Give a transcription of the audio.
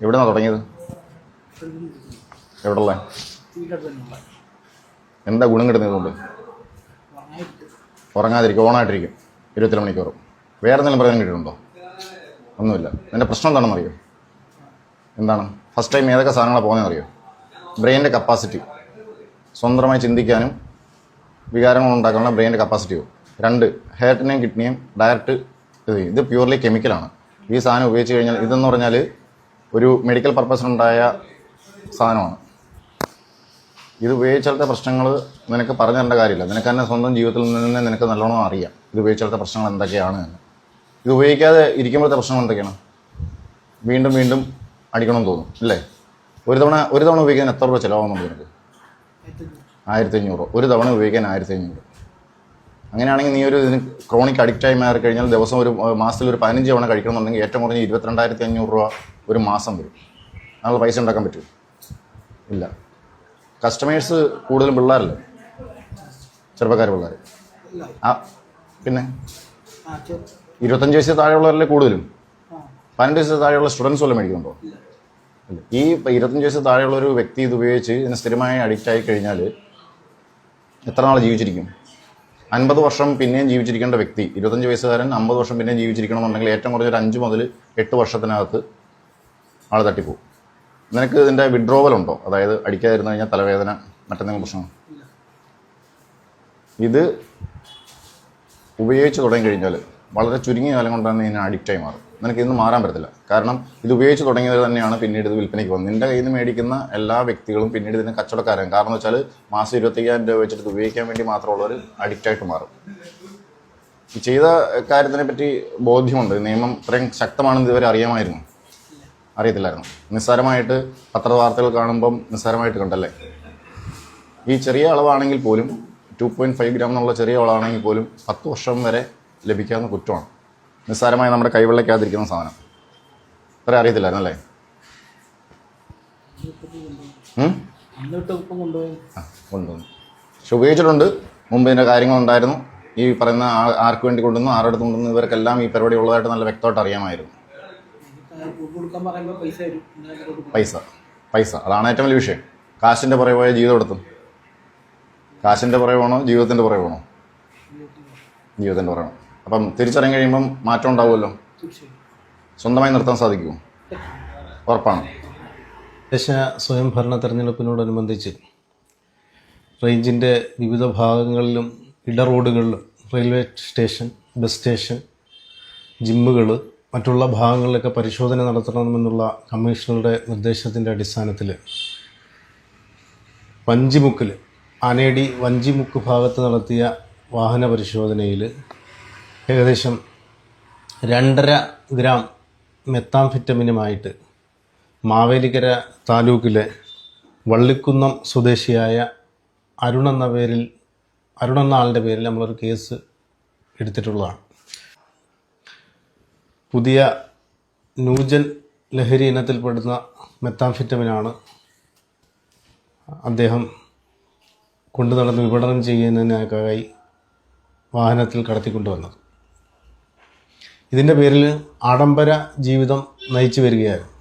എവിടെന്നാണ് തുടങ്ങിയത്? എവിടെയുള്ള എന്താ ഗുണം കിട്ടുന്നത് കൊണ്ട് ഉറങ്ങാതിരിക്കും ഓണായിട്ടിരിക്കും ഇരുപത്തിരണ്ട് മണിക്കൂറും വേറെ എന്തെങ്കിലും പ്രയോജനം കിട്ടിയിട്ടുണ്ടോ? ഒന്നുമില്ല. എന്റെ പ്രശ്നം എന്താണെന്ന് അറിയോ എന്താണ്? ഫസ്റ്റ് ടൈം ഏതൊക്കെ സാധനങ്ങളാണ് പോകുന്നതെന്ന് അറിയോ ബ്രെയിനിന്റെ കപ്പാസിറ്റി സ്വന്തമായി ചിന്തിക്കാനും വികാരങ്ങൾ ഉണ്ടാക്കാനുള്ള ബ്രെയിനിന്റെ കപ്പാസിറ്റി പോകും രണ്ട് ഹേർട്ടിനെയും കിഡ്നിയും ഡയറക്റ്റ് ഇത്. ഇത് പ്യൂർലി കെമിക്കലാണ് ഈ സാധനം ഉപയോഗിച്ച് കഴിഞ്ഞാൽ ഇതെന്ന് പറഞ്ഞാൽ ഒരു മെഡിക്കൽ പർപ്പസിനുണ്ടായ സാധനമാണ്. ഇത് ഉപയോഗിച്ചാലത്തെ പ്രശ്നങ്ങൾ നിനക്ക് പറഞ്ഞു തരേണ്ട കാര്യമില്ല. നിനക്ക് തന്നെ സ്വന്തം ജീവിതത്തിൽ നിന്ന് നിനക്ക് നല്ലോണം അറിയാം. ഇത് ഉപയോഗിച്ചാലത്തെ പ്രശ്നങ്ങൾ എന്തൊക്കെയാണ് എന്ന്. ഇത് ഉപയോഗിക്കാതെ ഇരിക്കുമ്പോഴത്തെ പ്രശ്നങ്ങൾ എന്തൊക്കെയാണ്? വീണ്ടും വീണ്ടും അടിക്കണമെന്ന് തോന്നും അല്ലേ? ഒരു തവണ ഒരു തവണ ഉപയോഗിക്കാൻ എത്ര രൂപ ചിലവാകുന്നുണ്ട് നിനക്ക്? ആയിരത്തി അഞ്ഞൂറ് ഒരു തവണ ഉപയോഗിക്കാൻ ആയിരത്തി അഞ്ഞൂറ് അങ്ങനെയാണെങ്കിൽ നീ ഒരു ഇതിന് ക്രോണിക് അഡിക്റ്റ് ആയി മാറി കഴിഞ്ഞാൽ ദിവസം ഒരു മാസത്തിൽ ഒരു പതിനഞ്ച് തവണ കഴിക്കണമെന്നുണ്ടെങ്കിൽ ഏറ്റവും കുറഞ്ഞ ഇരുപത്തിരണ്ടായിരത്തി അഞ്ഞൂറ് രൂപ ഒരു മാസം വരും. നമ്മൾ പൈസ ഉണ്ടാക്കാൻ പറ്റും ഇല്ല. കസ്റ്റമേഴ്സ് കൂടുതലും പിള്ളേരല്ലേ? ചെറുപ്പക്കാർ പിള്ളേർ ആ പിന്നെ? ഇരുപത്തഞ്ച് വയസ്സിൽ താഴെയുള്ളവരല്ലേ കൂടുതലും? പതിനെട്ട് വയസ്സിൽ താഴെയുള്ള സ്റ്റുഡൻസ് വല്ലതും മേടിക്കുന്നുണ്ടോ? ഈ ഇരുപത്തഞ്ച് വയസ്സിൽ താഴെയുള്ള ഒരു വ്യക്തി ഇത് ഉപയോഗിച്ച് ഇതിന് സ്ഥിരമായി അഡിക്റ്റ് ആയി കഴിഞ്ഞാൽ എത്ര നാൾ ജീവിച്ചിരിക്കും? അൻപത് വർഷം പിന്നെയും ജീവിച്ചിരിക്കേണ്ട വ്യക്തി ഇരുപത്തഞ്ച് വയസ്സുകാരൻ അമ്പത് വർഷം പിന്നെയും ജീവിച്ചിരിക്കണമെന്നുണ്ടെങ്കിൽ ഏറ്റവും കുറഞ്ഞ ഒരു അഞ്ച് മുതൽ എട്ട് വർഷത്തിനകത്ത് ആൾ തട്ടിപ്പോവും. നിനക്ക് ഇതിന്റെ വിഡ്രോവൽ ഉണ്ടോ? അതായത് അടിക്കാതിരുന്നു കഴിഞ്ഞാൽ തലവേദന മറ്റെന്തെങ്കിലും പ്രശ്നം ഇത് ഉപയോഗിച്ച് തുടങ്ങി കഴിഞ്ഞാൽ വളരെ ചുരുങ്ങിയ കാലം കൊണ്ട് തന്നെ ഇതിന് അഡിക്റ്റായി മാറും നിനക്ക് ഇന്ന് മാറാൻ പറ്റത്തില്ല. കാരണം ഇത് ഉപയോഗിച്ച് തുടങ്ങിയത് തന്നെയാണ് പിന്നീട് ഇത് വിൽപ്പനയ്ക്ക് വന്നത് നിന്റെ കയ്യിൽ നിന്ന് മേടിക്കുന്ന എല്ലാ വ്യക്തികളും പിന്നീട് ഇതിന് കച്ചവടക്കാരാണ് കാരണം എന്ന് വെച്ചാൽ മാസം ഇരുപത്തയ്യായിരം രൂപ വെച്ചിട്ട് ഇത് ഉപയോഗിക്കാൻ വേണ്ടി മാത്രമുള്ളവർ അഡിക്റ്റായിട്ട് മാറും. ചെയ്ത കാര്യത്തിനെ പറ്റി ബോധ്യമുണ്ട്. നിയമം ഇത്രയും ശക്തമാണെന്ന് ഇതുവരെ അറിയാമായിരുന്നു. അറിയത്തില്ലായിരുന്നു. നിസ്സാരമായിട്ട് പത്രവാർത്തകൾ കാണുമ്പം നിസ്സാരമായിട്ട് കണ്ടല്ലേ? ഈ ചെറിയ അളവാണെങ്കിൽ പോലും ടു പോയിന്റ് ഫൈവ് ഗ്രാം എന്നുള്ള ചെറിയ അളവാണെങ്കിൽ പോലും പത്ത് വർഷം വരെ ലഭിക്കാവുന്ന കുറ്റമാണ്. നിസ്സാരമായി നമ്മുടെ കൈവെള്ളയ്ക്കാതിരിക്കുന്ന സാധനം. അത്ര അറിയത്തില്ലായിരുന്നു അല്ലേ? കൊണ്ടുവന്നു. പക്ഷെ ഉപയോഗിച്ചിട്ടുണ്ട്. മുമ്പ് ഇതിന്റെ കാര്യങ്ങളുണ്ടായിരുന്നു. ഈ പറയുന്ന ആ- ആർക്ക് വേണ്ടി കൊണ്ടുവന്നു ആരുടെ അടുത്ത് കൊണ്ടുവന്നു ഇവർക്കെല്ലാം ഈ പരിപാടി ഉള്ളതായിട്ട് നല്ല വ്യക്തമായിട്ട് അറിയാമായിരുന്നു. പൈസ. പൈസ. അതാണ് ഏറ്റവും വലിയ വിഷയം. കാശിന്റെ പുറകെ പോയ ജീവിതം എടുത്തും. കാശിന്റെ പുറകെ പോകണോ ജീവിതത്തിന്റെ പുറകെ പോകണോ? ജീവിതത്തിന്റെ പുറകെ അപ്പം തിരിച്ചറിയാൻ കഴിയുമ്പം മാറ്റം ഉണ്ടാവുമല്ലോ? സ്വന്തമായി നിർത്താൻ സാധിക്കുമോ? ഉറപ്പാണ്. ദേശ സ്വയംഭരണ തെരഞ്ഞെടുപ്പിനോടനുബന്ധിച്ച് റേഞ്ചിന്റെ വിവിധ ഭാഗങ്ങളിലും ഇട റോഡുകളിലും റെയിൽവേ സ്റ്റേഷൻ ബസ് സ്റ്റേഷൻ ജിമ്മുകൾ മറ്റുള്ള ഭാഗങ്ങളിലൊക്കെ പരിശോധന നടത്തണമെന്നുള്ള കമ്മീഷണറുടെ നിർദ്ദേശത്തിന്റെ അടിസ്ഥാനത്തിൽ വഞ്ചിമുക്കിൽ ആനേടി വഞ്ചിമുക്ക് ഭാഗത്ത് നടത്തിയ വാഹന പരിശോധനയിൽ ഏകദേശം രണ്ടര ഗ്രാം മെത്താംഫിറ്റമിനുമായിട്ട് മാവേലിക്കര താലൂക്കിലെ വള്ളിക്കുന്നം സ്വദേശിയായ അരുൺ എന്ന പേരിൽ അരുൺ എന്ന ആളുടെ പേരിൽ നമ്മളൊരു കേസ് എടുത്തിട്ടുള്ളതാണ്. പുതിയ നൂജൻ ലഹരി ഇനത്തിൽപ്പെടുന്ന മെത്താംഫിറ്റമിനാണ് അദ്ദേഹം കൊണ്ടു നടന്ന് വിപണനം ചെയ്യുന്നതിനായി വാഹനത്തിൽ കടത്തിക്കൊണ്ടുവന്നത്. ഇതിന്റെ പേരിൽ ആഡംബര ജീവിതം നയിച്ചു വരികയായിരുന്നു.